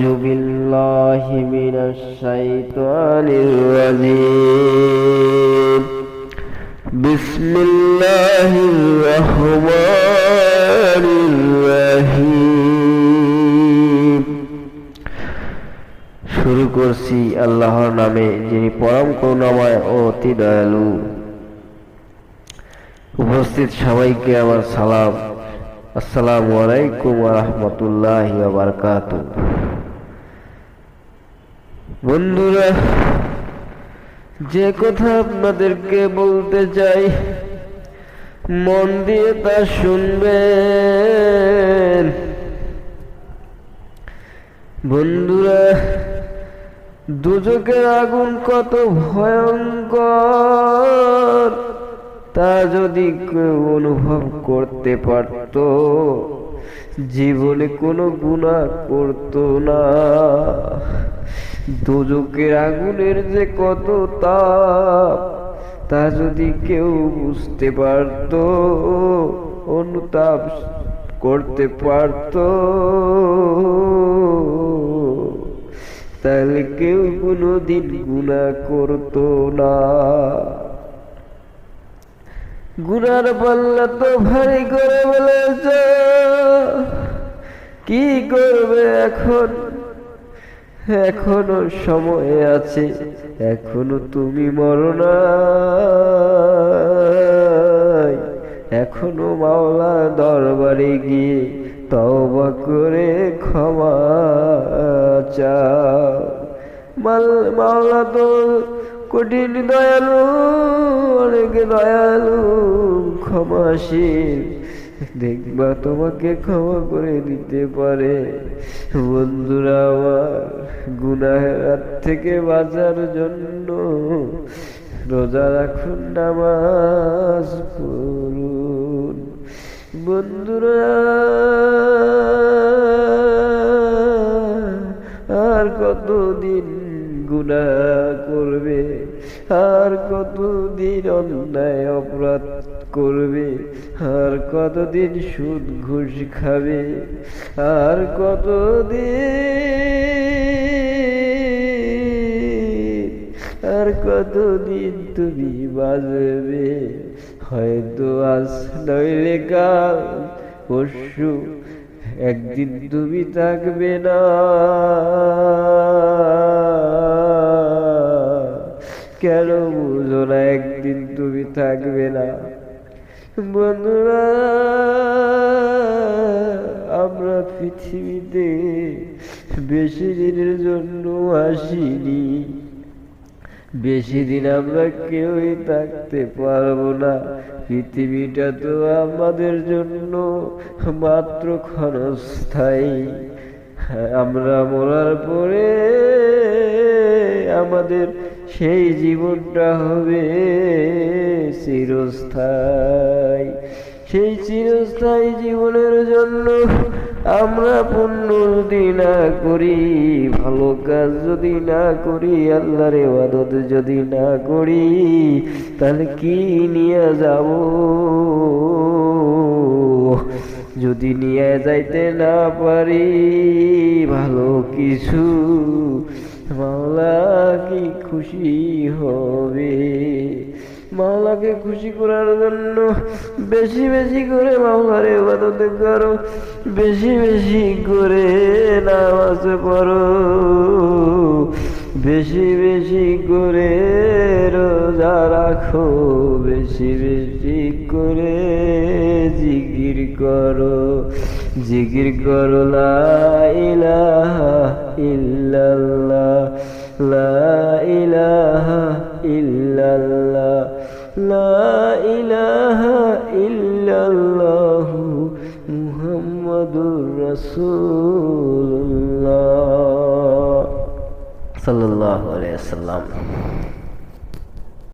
أعوذ بالله من الشيطان الرجيم بسم الله الرحمن الرحيم শুরু করছি আল্লাহর নামে যিনি পরম করুণাময় ও অতি দয়ালু উপস্থিত সবাইকে আমার সালাম আসসালামু আলাইকুম রহমতুল্লাহ বারকাত বন্ধুরা, যে কথা আপনাদেরকে বলতে চাই, মন দিয়ে তা শুনবেন। বন্ধুরা, দুজকের আগুন কত ভয়ঙ্কর, তা যদি কেউ অনুভব করতে পারত, জীবনে কোনো গুণা করতো না। দুজকের আগুনের যে কত তাপ, তা যদি কেউ বুঝতে পারত, অনুতাপ করতে পারত, তাহলে কেউ কোনোদিন গুণা করতো না। গুনার পাল্লা তো ভারী করে বলেছ, কি করবে এখন? এখনও সময় আছে, এখনও তুমি মরনা এখনও মাওলা দরবারে গিয়ে তওবা করে ক্ষমা চাও। মাল, মাওলা তো কঠিন দয়ালু, অনেক দয়ালু, ক্ষমাশীল। দেখবা তোমাকে ক্ষমা করে দিতে পারে। বন্ধুরা, আমার গুনাহের হাত থেকে বাঁচার জন্য রোজা রাখুন, নামাজ পড়ুন। বন্ধুরা গুণা করবে। আর কতদিন অন্যায় অপরাধ করবে? আর কতদিন সুদ ঘুষ খাবে? আর কতদিন আর কতদিন তুমি বাজবে হয়তো আজ নইলে কাল, পরশু একদিন তুমি থাকবে না। কেন বুঝো না, একদিন তুমি থাকবে না। বন্ধুরা, আমরা পৃথিবীতে বেশি দিনের জন্য আসিনি। বেশি দিন আমরা কেউই থাকতে পারব না। পৃথিবীটা তো আমাদের জন্য মাত্র ক্ষণস্থায়ী। আমরা মরার পরে আমাদের সেই জীবনটা হবে চিরস্থায়ী। সেই চিরস্থায়ী জীবনের জন্য আমরা পুণ্য যদি না করি, ভালো কাজ যদি না করি, আল্লাহর ইবাদত যদি না করি, তাহলে কি নিয়ে যাব? যদি নিয়ে যাইতে না পারি, ভালো কিছু মাওলা কি খুশি হবে। মাওলাকে খুশি করার জন্য বেশি বেশি করে মাওলার ইবাদত করো, বেশি বেশি করে নামাজ পড়ো, বেশি বেশি করে রোজা রাখো, বেশি বেশি করে করো, জিকির করো, লা ইলাহা ইল্লাল্লাহ, লা ইলাহা ইল্লাল্লাহ, লা ইলাহা ইল্লাল্লাহ মুহাম্মাদুর রাসূলুল্লাহ, সাল্লাল্লাহু ওয়াসাল্লাম।